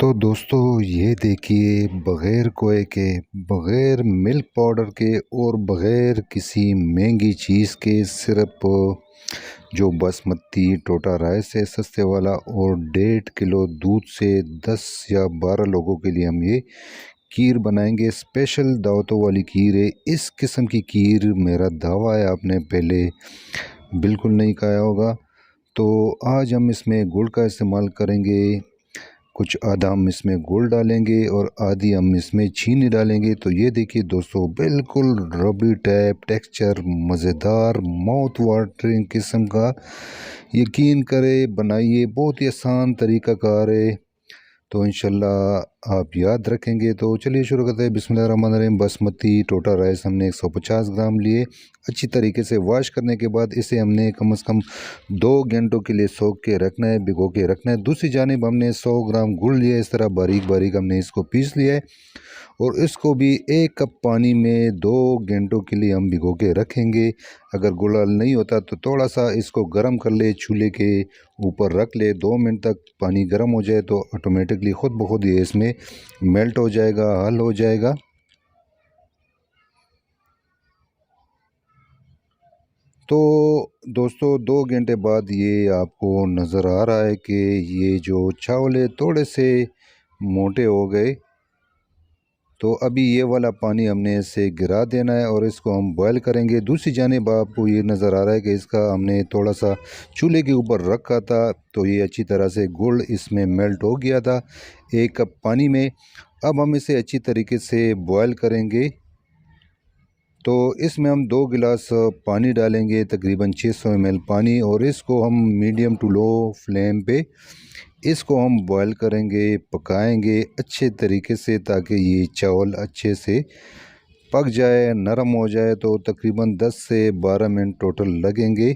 तो दोस्तों, ये देखिए, बग़ैर कोए के, बग़ैर मिल्क पाउडर के और बग़ैर किसी महँगी चीज़ के सिर्फ़ जो बासमती टोटा राइस है, सस्ते वाला और डेढ़ किलो दूध से दस या बारह लोगों के लिए हम ये खीर बनाएँगे। स्पेशल दावतों वाली खीर है। इस किस्म की खीर मेरा दावा है, आपने पहले बिल्कुल नहीं खाया होगा। तो आज हम इसमें गुड़ का इस्तेमाल करेंगे। कुछ आधा हम इसमें गुड़ डालेंगे और आधी हम इसमें चीनी डालेंगे। तो ये देखिए दोस्तों, बिल्कुल रबड़ी टाइप टेक्सचर मज़ेदार माउथ वाटरिंग किस्म का। यकीन करें, बनाइए, बहुत ही आसान तरीका कार है। तो इन आप याद रखेंगे। तो चलिए शुरू करते हैं। बिस्मिल्लाहिर्रहमानिर्रहीम बासमती टोटा राइस हमने 150 ग्राम लिए। अच्छी तरीके से वॉश करने के बाद इसे हमने कम से कम दो घंटों के लिए सोख के रखना है, भिगो के रखना है। दूसरी जानब हमने 100 ग्राम गुड़ लिया, इस तरह बारीक बारीक हमने इसको पीस लिया है और इसको भी एक कप पानी में दो घंटों के लिए हम भिगो के रखेंगे। अगर गुलाल नहीं होता तो थोड़ा सा इसको गर्म कर ले चूल्हे के ऊपर रख ले। दो मिनट तक पानी गर्म हो जाए तो ऑटोमेटिकली ख़ुद ब खुद ये इसमें मेल्ट हो जाएगा, हल हो जाएगा। तो दोस्तों, दो घंटे बाद ये आपको नज़र आ रहा है कि ये जो चावल है थोड़े से मोटे हो गए। तो अभी ये वाला पानी हमने इसे गिरा देना है और इसको हम बॉयल करेंगे। दूसरी जानब आपको ये नज़र आ रहा है कि इसका हमने थोड़ा सा चूल्हे के ऊपर रखा था तो ये अच्छी तरह से गुड़ इसमें मेल्ट हो गया था एक कप पानी में। अब हम इसे अच्छी तरीके से बॉयल करेंगे। तो इसमें हम दो गिलास पानी डालेंगे, तकरीबन 600 सौ पानी, और इसको हम मीडियम टू लो फ्लेम पे, इसको हम बॉईल करेंगे, पकाएँगे अच्छे तरीके से, ताकि ये चावल अच्छे से पक जाए, नरम हो जाए तो तकरीबन 10 से 12 मिनट टोटल लगेंगे।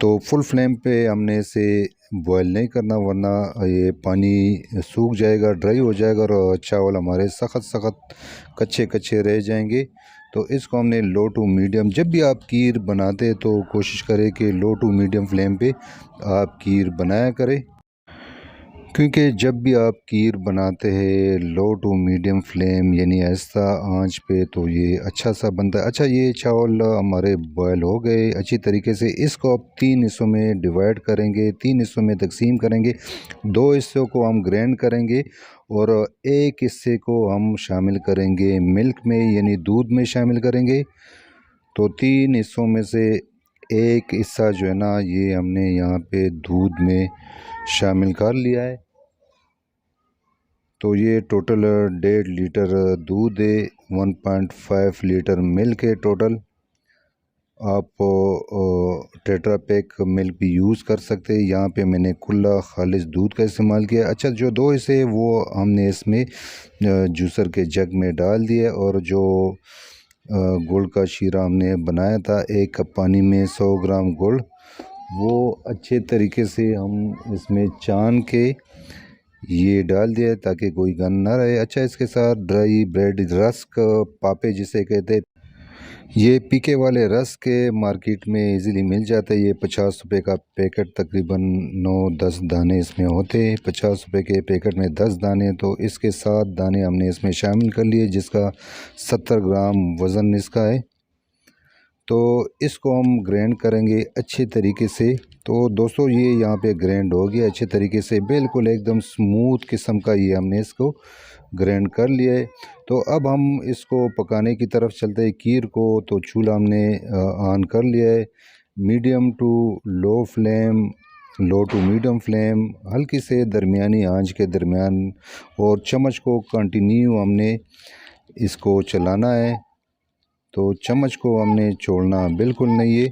तो फुल फ्लेम पे हमने इसे बॉयल नहीं करना, वरना ये पानी सूख जाएगा ड्राई हो जाएगा और चावल हमारे सख्त सख्त कच्चे कच्चे रह जाएँगे। तो इसको हमने लो टू मीडियम जब भी आप खीर बनाते तो कोशिश करें कि लो टू मीडियम फ्लेम पे आप खीर बनाया करें। क्योंकि जब भी आप खीर बनाते हैं, लो टू मीडियम फ्लेम, यानी ऐसा आँच पे तो ये अच्छा सा बनता है। अच्छा ये चावल हमारे बॉयल हो गए। अच्छी तरीके से इसको आप तीन हिस्सों में डिवाइड करेंगे, तीन हिस्सों में तकसीम करेंगे। दो हिस्सों को हम ग्रैंड करेंगे और एक हिस्से को हम शामिल करेंगे मिल्क में, यानी दूध में शामिल करेंगे। तो तीन हिस्सों में से एक हिस्सा जो है ना, ये हमने यहाँ पे दूध में शामिल कर लिया है। तो ये टोटल डेढ़ लीटर दूध है one point five litre milk है टोटल आप टेट्रा पैक मिल्क भी यूज़ कर सकते हैं। यहाँ पे मैंने खुला खालिश दूध का इस्तेमाल किया। अच्छा जो दो हिस्से वो हमने इसमें जूसर के जग में डाल दिए और जो गुड़ का शीरा हमने बनाया था, एक कप पानी में सौ ग्राम गुड़, वो अच्छे तरीके से हम इसमें चान के ये डाल दिया ताकि कोई गन ना रहे। अच्छा इसके साथ ड्राई ब्रेड रस्क, पापे जिसे कहते हैं, ये पीके वाले रस्क के मार्केट में इजीली मिल जाता है। ये पचास रुपए का पैकेट, तकरीबन नौ, दस दाने इसमें होते हैं। पचास रुपए के पैकेट में दस दाने तो इसके साथ दाने हमने इसमें शामिल कर लिए, जिसका सत्तर ग्राम वज़न इसका है। तो इसको हम ग्रैंड करेंगे अच्छे तरीके से। तो दोस्तों, ये यहाँ पे ग्राइंड हो गया अच्छे तरीके से। बिल्कुल एकदम स्मूथ किस्म का ये हमने इसको ग्रैंड कर लिया है। तो अब हम इसको पकाने की तरफ़ चलते हैं। कीर को तो चूल्हा हमने ऑन कर लिया है। Medium to low flame, low to medium flame, हल्की से दरमियानी आँच के दरमियान और चम्मच को कंटिन्यू हमने इसको चलाना है। तो चम्मच को हमने छोड़ना बिल्कुल नहीं है।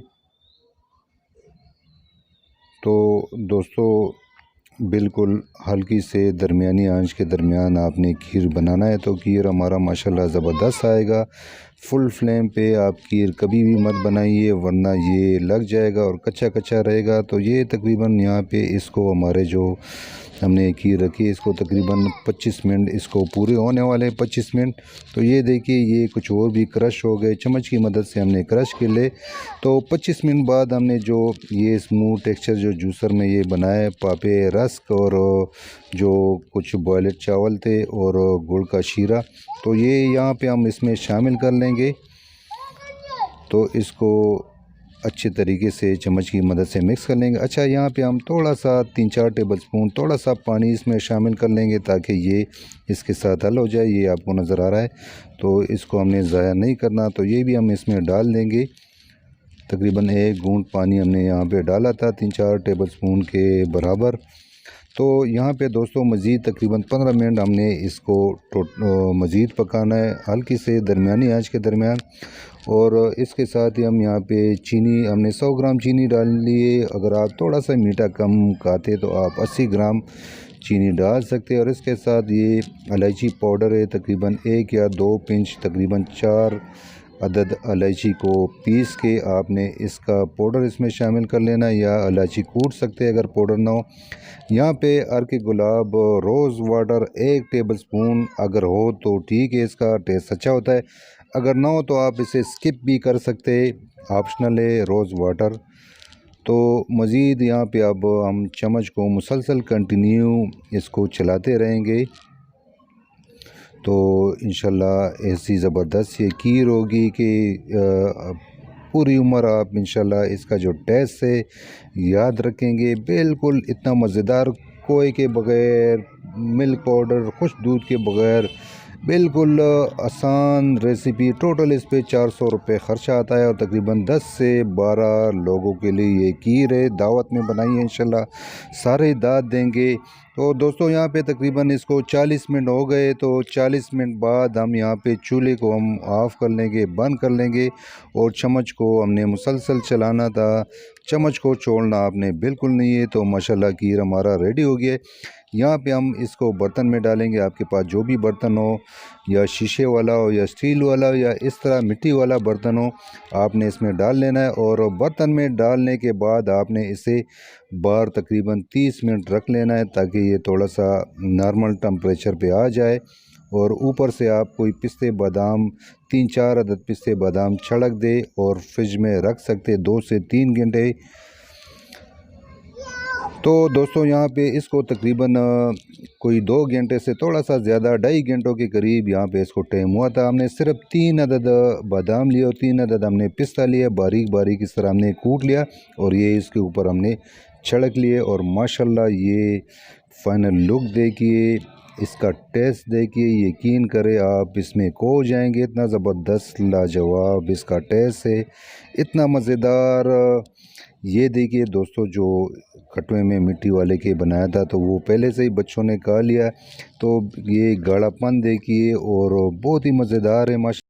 तो दोस्तों, बिल्कुल हल्की से दरमियानी आँच के दरमियान आपने खीर बनाना है तो खीर हमारा माशाल्लाह ज़बरदस्त आएगा। फुल फ्लेम पे आप खीर कभी भी मत बनाइए, वरना ये लग जाएगा और कच्चा कच्चा रहेगा। तो ये तकरीबन यहाँ पे इसको हमारे जो हमने खीर रखी इसको तकरीबन 25 मिनट इसको पूरे होने वाले हैं 25 मिनट। तो ये देखिए, ये कुछ और भी क्रश हो गए, चम्मच की मदद से हमने क्रश के ले तो 25 मिनट बाद हमने जो ये स्मूथ टेक्सचर जो जूसर में ये बनाए पापे रस्क और जो कुछ बॉयलेट चावल थे और गुड़ का शीरा तो ये यहाँ पे हम इसमें शामिल कर लेंगे। तो इसको अच्छे तरीके से चम्मच की मदद से मिक्स कर लेंगे। अच्छा यहाँ पे हम थोड़ा सा तीन चार टेबल स्पून थोड़ा सा पानी इसमें शामिल कर लेंगे ताकि ये इसके साथ हल हो जाए, ये आपको नज़र आ रहा है। तो इसको हमने ज़ाया नहीं करना तो ये भी हम इसमें डाल देंगे। तकरीबन एक गूंद पानी हमने यहाँ पर डाला था तीन चार टेबल स्पून के बराबर। तो यहाँ पे दोस्तों मज़ीद तकरीबन पंद्रह मिनट हमने इसको मज़ीद पकाना है, हल्की से दरमियानी आँच के दरमियान। और इसके साथ ही हम यहाँ पे चीनी, हमने 100 ग्राम चीनी डाल लिए अगर आप थोड़ा सा मीठा कम खाते तो आप 80 ग्राम चीनी डाल सकते हैं। और इसके साथ ये इलायची पाउडर है, तकरीबन एक या दो पिंच, तकरीबन चार अदद इलायची को पीस के आपने इसका पाउडर इसमें शामिल कर लेना या इलायची कूट सकते हैं अगर पाउडर ना हो। यहाँ पे अर्क गुलाब रोज़ वाटर एक टेबल स्पून अगर हो तो ठीक है, इसका टेस्ट अच्छा होता है। अगर ना हो तो आप इसे स्किप भी कर सकते ऑप्शनल है रोज़ वाटर। तो मज़ीद यहाँ पे अब हम चम्मच को मुसलसल कंटिन्यू इसको चलाते रहेंगे। तो इन ऐसी ज़बरदस्त ये होगी कि पूरी उम्र आप इन इसका जो टेस्ट है, याद रखेंगे। बिल्कुल इतना मज़ेदार कोई के बग़ैर मिल्क पाउडर खुश दूध के बग़ैर बिल्कुल आसान रेसिपी टोटल इस पे चार सौ रुपये ख़र्चा आता है और तकरीबन दस से बारह लोगों के लिए ये कीर है, दावत में बनाई है इंशाल्लाह। सारे दाद देंगे। तो दोस्तों, यहाँ पे तकरीबन इसको 40 मिनट हो गए तो 40 मिनट बाद हम यहाँ पे चूल्हे को हम ऑफ़ कर लेंगे, बंद कर लेंगे और चम्मच को हमने मुसलसल चलाना था। चम्मच को छोड़ना आपने बिल्कुल नहीं है तो माशाल्लाह कीर हमारा रेडी हो गया यहाँ पे हम इसको बर्तन में डालेंगे। आपके पास जो भी बर्तन हो, या शीशे वाला हो, या स्टील वाला हो, या इस तरह मिट्टी वाला बर्तन हो, आपने इसमें डाल लेना है और बर्तन में डालने के बाद आपने इसे बाहर तकरीबन 30 मिनट रख लेना है ताकि ये थोड़ा सा नॉर्मल टम्परेचर पे आ जाए और ऊपर से आप कोई पिस्ते बादाम, तीन चार अदद पिस्ते बादाम छड़क दे और फ्रिज में रख सकते दो से तीन घंटे। तो दोस्तों, यहाँ पे इसको तकरीबन कोई दो घंटे से थोड़ा सा ज़्यादा, ढाई घंटों के करीब यहाँ पे इसको टाइम हुआ था। हमने सिर्फ़ तीन अदद बादाम लिए और तीन अदद हमने पिस्ता लिया बारीक बारीक इस तरह हमने कूट लिया और ये इसके ऊपर हमने छड़क लिए और माशाल्लाह ये फाइनल लुक देखिए, इसका टेस्ट देखिए, यकीन करें आप इसमें खो जाएँगे। इतना ज़बरदस्त, लाजवाब इसका टेस्ट है। इतना मज़ेदार ये देखिए दोस्तों, जो कटवे में मिट्टी वाले के बनाया था तो वो पहले से ही बच्चों ने कहा लिया तो ये गाढ़ापन देखिए और बहुत ही मज़ेदार है, माशा